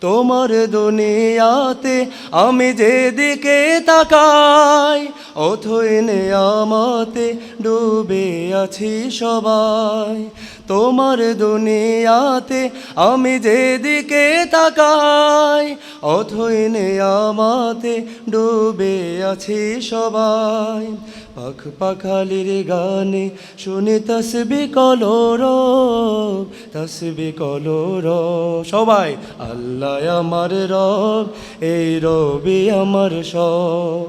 তোমার দুনিয়াতে আমি যেদিকে তাকাই, অথই আমাতে ডুবে আছি সবাই। তোমার দুনিয়াতে আমি যেদিকে তাকাই, অথই আমাতে ডুবে আছি সবাই। পাখ পাখালির গানে শুনি তসবি কলর তসবি কলর সবাই, আল্লাহ আমার রব, এই রবি আমার সব।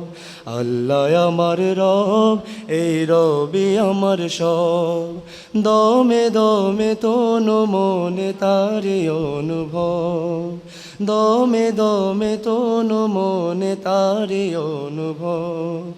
আল্লাহ আমার রব, এই রবি আমার সব। দমে দমে তনু মনে তারি অনুভব। দমে দমে তনু মনে তারি অনুভব।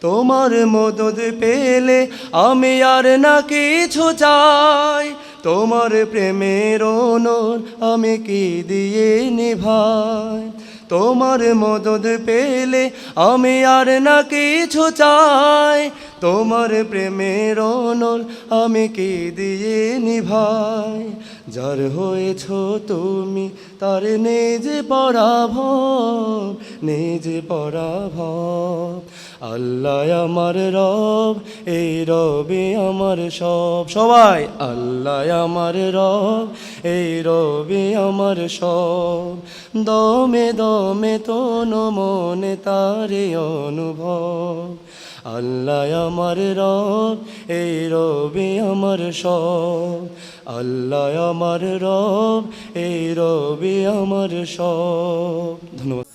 তোমার মদত পেলে আমি আর না কিছু চাই। তোমার প্রেমের অনর আমি কি দিয়ে নিভাই? তোমার মদত পেলে আমি আর না কিছু চাই। তোমার প্রেমের অনল আমি কি দিয়ে নিভাই? যার হয়েছ তুমি, তার নেজ পরাভব নেজ পরাভব। আল্লাহ আমার রব, এই রবে আমার সব। সবাই, আল্লাহ আমার রব, এই রবে আমার সব। দমে দমে তন মনে তারে অনুভব। আল্লাহ আমার রব, এই রবে আমার সব। আল্লাহ আমার রব এই রবি আমার সব। ধন্যবাদ।